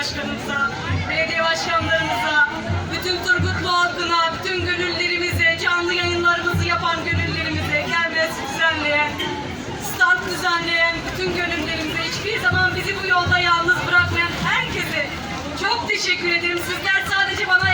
başkanımıza, belediye başkanlarımıza, bütün Turgutlu halkına, bütün gönüllerimize, canlı yayınlarımızı yapan gönüllerimize, kermesi düzenleyen, stand düzenleyen bütün gönüllerimize, hiçbir zaman bizi bu yolda yalnız bırakmayan herkese çok teşekkür ederim. Sizler sadece bana